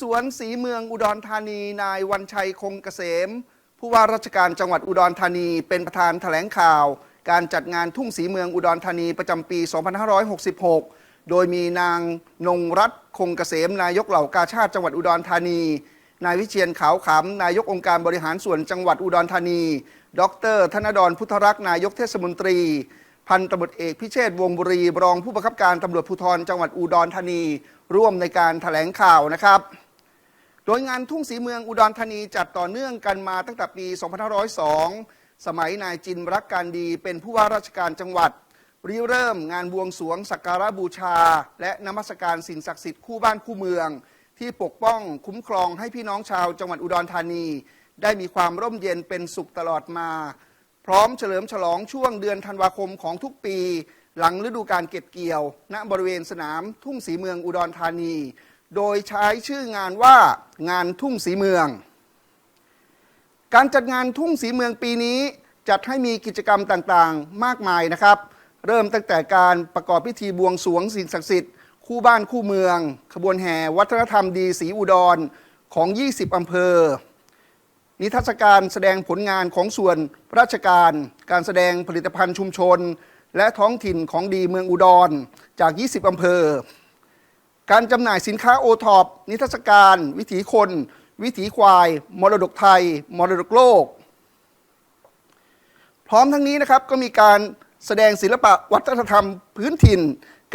สวนสีเมืองอุดรธานี นายวันชัยคงเกษม ผู้ว่าราชการจังหวัดอุดรธานี เป็นประธานแถลงข่าว การจัดงานทุ่งสีเมืองอุดรธานีประจำปี 2566 โดยมีนางนงรัตน์คงเกษม นายกเหล่ากาชาติจังหวัดอุดรธานี นายวิเชียนขาวขำนายกองค์การบริหารส่วนจังหวัดอุดรธานี ดร ธนดรพุทธรักษ์นายกเทศมนตรีพันตำรวจเอกพิเชษวงบุรีรองผู้บังคับการตำรวจภูธรจังหวัดอุดรธานี ร่วมในการแถลงข่าวนะครับ โดยงานทุ่งสีเมืองอุดรธานีจัดต่อเนื่องกันมาตั้งแต่ปี 2502 สมัยนายจินรักการดีเป็นผู้ว่าราชการจังหวัดริเริ่มงานบวงสวงสักการะบูชา และนมัสการสิ่งศักดิ์สิทธิ์คู่บ้านคู่เมือง ที่ปกป้องคุ้มครองให้พี่น้องชาวจังหวัดอุดรธานี ได้มีความร่มเย็นเป็นสุขตลอดมา พร้อมเฉลิมฉลองช่วงเดือนธันวาคมของทุกปี หลังฤดูการเก็บเกี่ยว ณบริเวณสนามทุ่งสีเมืองอุดรธานี โดยใช้ชื่องานว่างานทุ่งสีเมือง การจัดงานทุ่งสีเมืองปีนี้จัดให้มีกิจกรรมต่างๆ มากมายนะครับ เริ่มตั้งแต่การประกอบพิธีบวงสรวงสิ่งศักดิ์สิทธิ์คู่บ้านคู่เมือง ขบวนแห่วัฒนธรรมดีสีอุดรของ 20 อำเภอ นิทรรศการแสดงผลงานของส่วนราชการ การแสดงผลิตภัณฑ์ชุมชน และท้องถิ่นของดีเมืองอุดรจาก 20 อำเภอ การจำหน่ายสินค้าโอท็อปนิทรรศการ วิถีคน วิถีควาย มรดกไทย มรดกโลก พร้อมทั้งนี้นะครับก็มีการแสดงศิลปะวัฒนธรรมพื้นถิ่น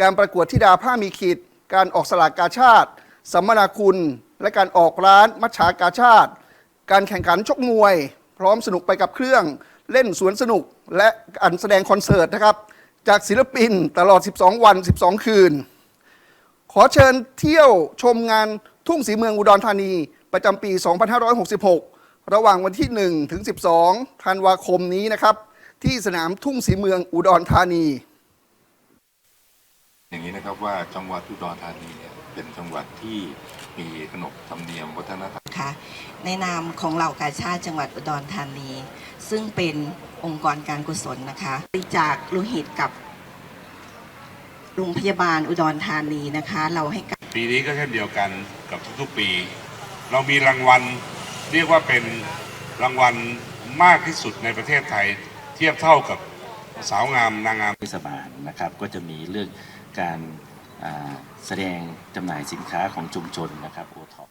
การประกวดธิดาผ้ามีขีด การออกสลากกาชาติสัมมนาคุณ และการออกร้านมัชฉากาชาติ การแข่งขันชกมวย พร้อมสนุกไปกับเครื่อง เล่นสวนสนุกและการแสดงคอนเสิร์ตนะครับ จากศิลปินตลอด 12 วัน 12 คืน ขอเชิญเที่ยวชมงานทุ่งสีเมืองอุดรธานี ประจำปี 2566 ระหว่างวันที่ 1 ถึง 12 ธันวาคมนี้นะครับ ที่สนามทุ่งสีเมืองอุดรธานี อย่างนี้นะครับว่าจังหวัดอุดรธานีเนี่ยเป็นจังหวัดที่มีขนบธรรมเนียมวัฒนธรรมค่ะในนามของเหล่ากาชาติจังหวัดอุดรธานี ซึ่งเป็นองค์กรการกุศลนะคะบริจาคโลหิตกับ โรงพยาบาลอุดรธานีนะคะ เราให้การปีนี้ก็เช่นเดียวกันกับทุกๆปี เรามีรางวัลเรียกว่าเป็นรางวัลมากที่สุดในประเทศไทย เทียบเท่ากับสาวงามนางงามเทศบาลนะครับ ก็จะมีเรื่องการแสดงจำหน่ายสินค้าของชุมชนนะครับโอท็อป